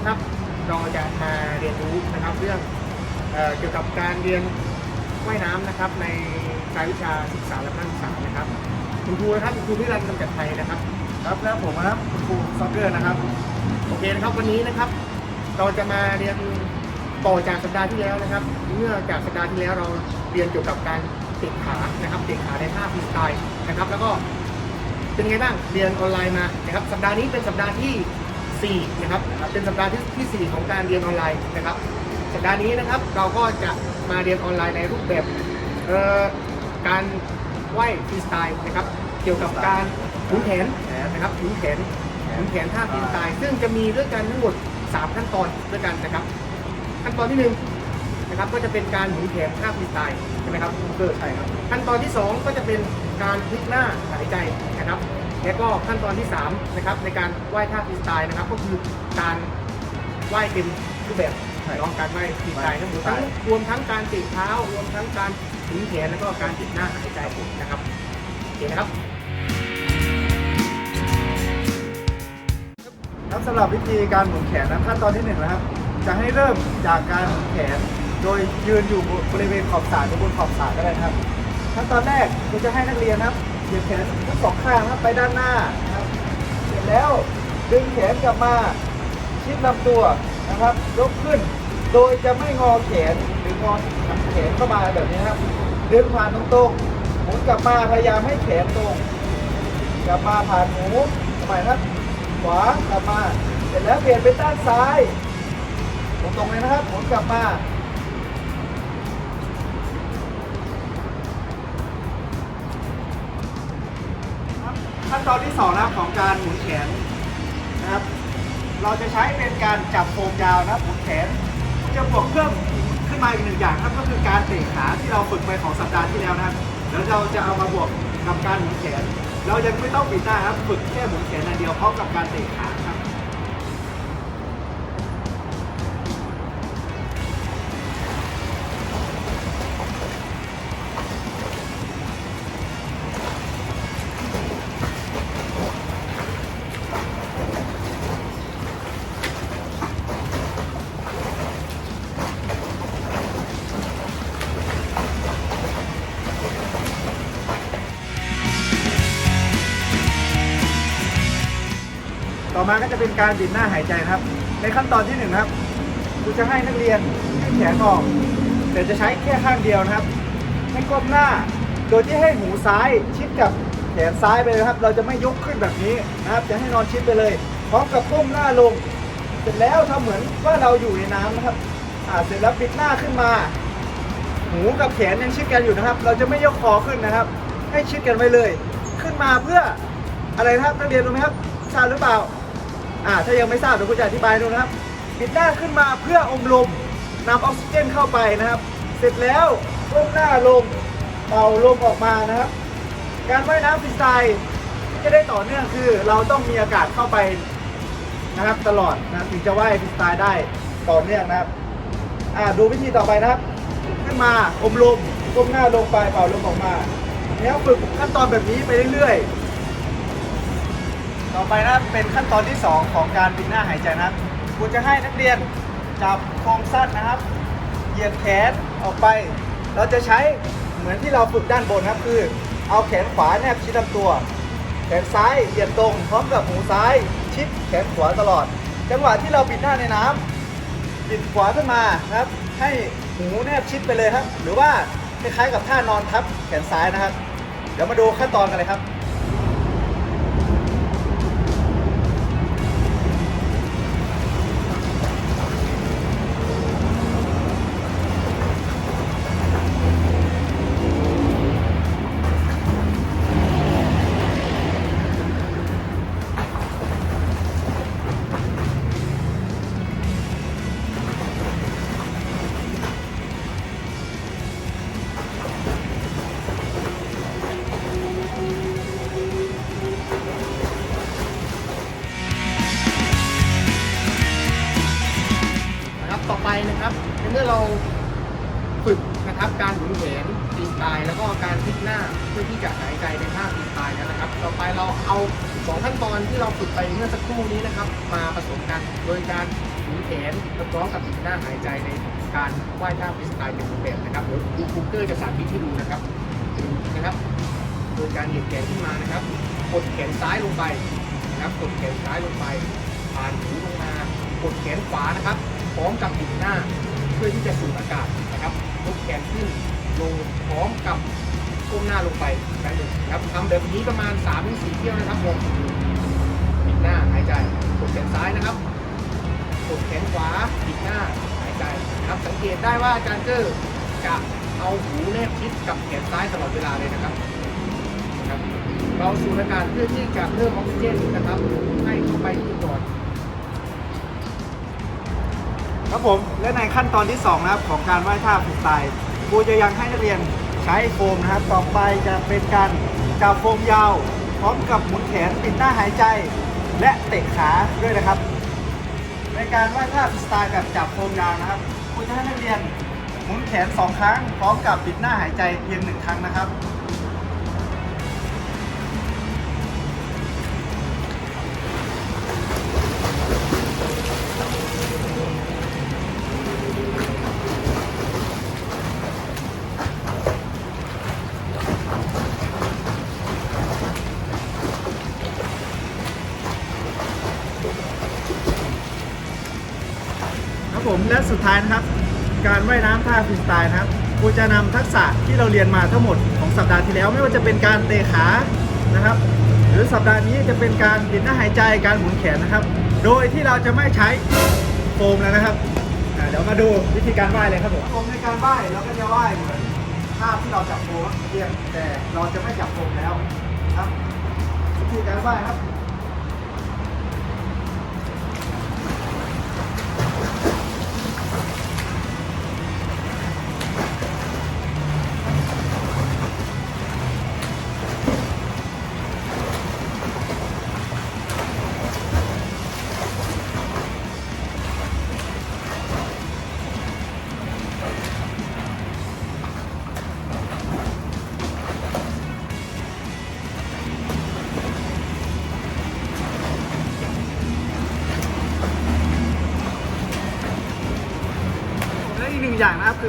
นนี้นะครับ เราจะมาเรียนรู้นะครับเรื่องเอ่อเกี่ยวกับการเรียนว่ายน้ำนะครับ ในรายวิชาศึกษาและการศึกษานะครับคุณครูนะครับคุณครูพิรันกำจัดไทยนะครับ ครับแล้วผมนะครับคุณครูซ็อกเกอร์นะครับโอเคนะครับวันนี้นะครับ เราจะมาเรียนต่อจากสัปดาห์ที่แล้วนะครับ เมื่อจากสัปดาห์ที่แล้วเราเรียนเกี่ยวกับการเตะขานะครับเตะขาในท่าฟรีสไตล์นะครับ แล้วก็เป็นไงบ้างเรียนออนไลน์มานะครับสัปดาห์นี้เป็นสัปดาห์ที่ 4นะครับเป็นสัปดาห์ที่ที่ 4 ของการเรียนออนไลน์นะครับ สัปดาห์นี้นะครับเราก็จะมาเรียนออนไลน์ในรูปแบบเอ่อการว่ายฟรีสไตล์นะครับ เกี่ยวกับการหมุนแขนนะครับหมุนแขนหมุนแขนท่าฟรีสไตล์ซึ่งจะมีด้วยกันทั้งหมด 3 ขั้นตอนด้วยกันนะครับ ขั้นตอนที่ 1นงนะครับก็จะเป็นการหมุนแขนท่าฟรีสไตล์ใช่ไหมครับคุณเกิดใช่ครับ ขั้นตอนที่ 2 ก็จะเป็นการพลิกหน้าหายใจนะครับ แล้วก็ขั้นตอนที่3นะครับในการว่ายท่าฟรีสไตล์นะครับ ก็คือการว่ายเป็นรูปแบบใช่น้องการว่ายฟรีสไตล์ทั้งหมดใช่ทั้งรวมทั้งการติดเท้ารวมทั้งการหมุนแขนแล้วก็การติดหน้าหายใจนะครับโอเคนะครับครับสำหรับวิธีการหมุนแขนนะขั้นตอนที่หนึ่งนะครับ จะให้เริ่มจากการหมุนแขน โดยยืนอยู่บริเวณขอบสระหรือบนขอบสระก็ได้นะครับ ขั้นตอนแรกเราจะให้นักเรียนนะครับ เหยียดแขนทั้งสองข้างนะไปด้านหน้านะครับเสร็จแล้วดึงแขนกลับมาชิดลำตัวนะครับยกขึ้น โดยจะไม่งอแขนหรืองอแขนเข้ามาแบบนี้ครับดึงผ่านตรงๆหมุนกลับมาพยายามให้แขนตรงกลับมาผ่านหูทำไมครับขวากลับมา เสร็จแล้วเปลี่ยนเป็นด้านซ้ายตรงๆเลยนะครับหมุนกลับมา ขั้นตอนที่สองนะครับของการหมุนแขนนะครับ เราจะใช้เป็นการจับโฟมยาวนะครับหมุนแขนจะบวกเพิ่มขึ้นมาอีกหนึ่งอย่างครับก็คือการเตะขาที่เราฝึกไปของสัปดาห์ที่แล้วนะครับแล้วเราจะเอามาบวกกับการหมุนแขน เรายังไม่ต้องปิดหน้าครับฝึกแค่หมุนแขนอย่างเดียวพร้อมกับการเตะขาครับ มาก็จะเป็นการบิดหน้าหายใจครับ ในขั้นตอนที่หนึ่งครับครูจะให้นักเรียนยืดแขนออกแต่จะใช้แค่ข้างเดียวนะครับ ให้ก้มหน้า โดยที่ให้หูซ้ายชิดกับแขนซ้ายไปเลยครับ เราจะไม่ยกขึ้นแบบนี้นะครับ จะให้นอนชิดไปเลย พร้อมกับก้มหน้าลง เสร็จแล้วทำเหมือนว่าเราอยู่ในน้ำนะครับอ่าเสร็จแล้วปิดหน้าขึ้นมา หูกับแขนยังชิดกันอยู่นะครับ เราจะไม่ยกคอขึ้นนะครับ ให้ชิดกันไว้เลย ขึ้นมาเพื่ออะไรนะครับนักเรียนรู้ไหมครับทราบหรือเปล่า อ่าถ้ายังไม่ทราบเดี๋ยวคุณจะอธิบายดูนะครับปิดหน้าขึ้นมาเพื่ออมลมนำออกซิเจนเข้าไปนะครับ เสร็จแล้วก้มหน้าลงเป่าลมออกมานะครับ การว่ายน้ำฟรีสไตล์ที่จะได้ต่อเนื่องคือ เราต้องมีอากาศเข้าไปนะครับตลอดนะถึงจะว่ายฟรีสไตล์ได้ต่อเนื่องนะครับอ่าดูวิธีต่อไปนะครับ ขึ้นมาอมลมก้มหน้าลงไปเป่าลมออกมา แล้วฝึกขั้นตอนแบบนี้ไปเรื่อยๆ ต่อไปนะครับเป็นขั้นตอนที่ 2 ของการบิดหน้าหายใจนะครับครูจะให้นักเรียนจับโครงสั้นนะครับ เหยียดแขนออกไป เราจะใช้เหมือนที่เราฝึกด้านบนครับคือ เอาแขนขวาแนบชิดลำตัว แขนซ้ายเหยียดตรงพร้อมกับหูซ้ายชิดแขนขวาตลอด จังหวะที่เราปิดหน้าในน้ำปิดขวาขึ้นมานะครับ ให้หูแนบชิดไปเลยครับ หรือว่าคล้ายๆกับท่านอนทับแขนซ้ายนะครับ เดี๋ยวมาดูขั้นตอนกันเลยครับ นะครับในเมื่อเราฝึกนะครับการหมุนแขนฟรีสไตไตล์แล้วก็การพลิกหน้าเพื่อที่จะหายใจในท่าฟรีสไตล์แล้วนะครับ ต่อไปเราเอาสองขั้นตอนที่เราฝึกไปเมื่อสักครู่นี้นะครับ มาผสมกันโดยการหมุนแขนพร้อมกับพลิกหน้าหายใจในการว่ายท่าฟรีสตล์เป็นรูปแบบนะครับเดี๋ยวครูคูเกอร์จะสาธิตให้ดูนะครับนะครับ โดยการเหยียดแขนขึ้นมานะครับกดแขนซ้ายลงไปนะครับกดแขนซ้ายลงไปผ่านหูลงมากดแขนขวานะครับ ร้อมกับบิดหน้า เพื่อที่จะสูดอากาศนะครับยกแขนขึ้นลงพร้อมกับก้มหน้าลงไปครั้งหนึ่งครับทำแบบนี้ประมาณ3-4ถึง4เที่ยวนะครับผมบิดหน้าหายใจกดแขนซ้ายนะครับกดแขนขวาบิดหน้าหายใจนะครับ สังเกตได้ว่าอาจารย์เกอร์จะเอาหูแนบชิดกับแขนซ้ายตลอดเวลาเลยนะครับนะครับเราสูดอากาศเพื่อที่จะเพิ่มออกซิเจนนะครับ ให้เข้าไปที่ปอด ครับผมและในขั้นตอนที่ 2 นะครับของการว่ายท่าฟรีสไตล์ครูจะยังให้นักเรียนใช้โฟมนะครับ ต่อไปจะเป็นการจับโฟมยาว พร้อมกับหมุนแขนปิดหน้าหายใจ และเตะขาด้วยนะครับ ในการว่ายท่าฟรีสไตล์แบบจับโฟมยาวนะครับครูจะให้นักเรียนหมุนแขนสองครั้ง พร้อมกับปิดหน้าหายใจเพียงหนึ่งครั้งนะครับ และสุดท้ายนะครับ การว่ายน้ำท่าฟรีสไตล์นะครับครูจะนำทักษะที่เราเรียนมาทั้งหมดของสัปดาห์ที่แล้ว ไม่ว่าจะเป็นการเตะขานะครับ หรือสัปดาห์นี้จะเป็นการบิดหน้าหายใจการหมุนแขนนะครับ โดยที่เราจะไม่ใช้โฟมแล้วนะครับอ่าเดี๋ยวมาดูวิธีการว่ายเลยครับผมโฟมในการว่ายเราก็จะว่ายเหมือนภาพที่เราจับโฟมเพียงแต่เราจะไม่จับโฟมแล้วครับ วิธีการว่ายครับ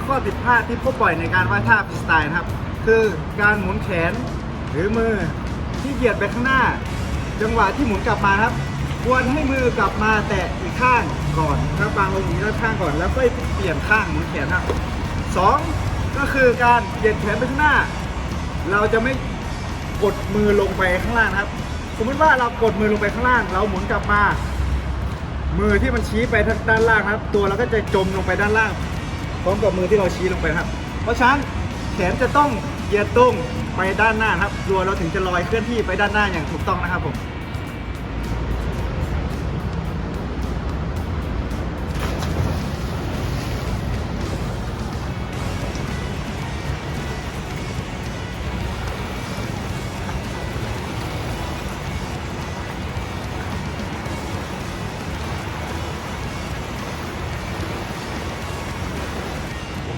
คือข้อผิดพลาดที่พบบ่อยในการว่ายท่าฟรีสไตล์นะครับ คือการหมุนแขนหรือมือที่เหยียดไปข้างหน้า จังหวะที่หมุนกลับมาครับ ควรให้มือกลับมาแตะอีกข้างก่อนครับบางลงอีกด้านข้างก่อน แล้วค่อยเปลี่ยนข้างหมุนแขนครับสองก็คือการเหยียดแขนไปข้างหน้า เราจะไม่กดมือลงไปข้างล่างครับ สมมติว่าเรากดมือลงไปข้างล่าง เราหมุนกลับมา มือที่มันชี้ไปทางด้านล่างนะครับ ตัวเราก็จะจมลงไปด้านล่าง พร้อมกับมือที่เราชี้ลงไปครับ เพราะฉะนั้นแขนจะต้องเหยียดตรงไปด้านหน้าครับตัวเราถึงจะลอยเคลื่อนที่ไปด้านหน้าอย่างถูกต้องนะครับผม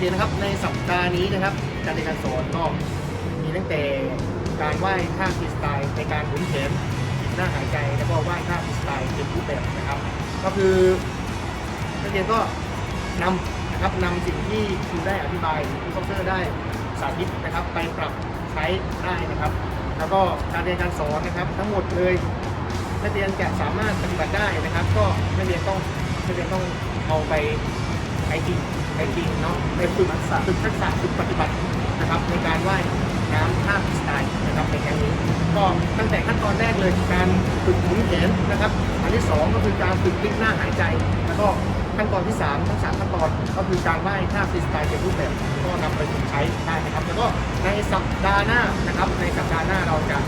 เคนะครับในสัปดาห์นี้นะครับการเรียนการสอนก็มีตั้งแต่การว่ายท่าฟรีสไตล์ในการหมุนแขนบิดหน้าหายใจแล้วก็ว่ายท่าฟรีสไตล์เป็นรูปแบบนะครับ ก็คือนักเรียนก็นำนะครับนำสิ่งที่ครูได้อธิบายหรือครูคอมเตอร์ได้สาธิตนะครับ ไปปรับใช้ได้นะครับ แล้วก็การเรียนการสอนนะครับ ทั้งหมดเลยนักเรียนจะสามารถปฏิบัติได้นะครับ ก็นักเรียนต้องนักเรียนต้องเอาไปใช้จริง ใช้จริงเนาะไปฝึกทักษะฝึกทักษะฝึกปฏิบัตินะครับ ในการว่ายน้ำท่าปีสไตล์นะครับในครั้งนี้ก็ตั้งแต่ขั้นตอนแรกเลยการฝึกหมุนแขนนะครับ อันที่สองก็คือการฝึกพลิกหน้าหายใจ แล้วก็ขั้นตอนที่สามทั้งสามขั้นตอนก็คือการว่ายท่าฟรีสไตล์เป็นรูปแบบก็นำไปใช้ได้นะครับแล้วก็ในสัปดาห์หน้านะครับ ในสัปดาห์หน้าเราจะ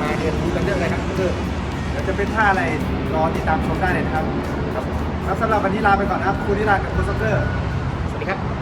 มาเรียนรู้กันเรื่องอะไรครับเพื่อนเดี๋ยวจะเป็นท่าอะไรรอติดตามชมได้เลยนะครับครับสำหรับวันนี้ลาไปก่อนนะครับครูนิรันดร์กับครูซ็อกเกอร์ khách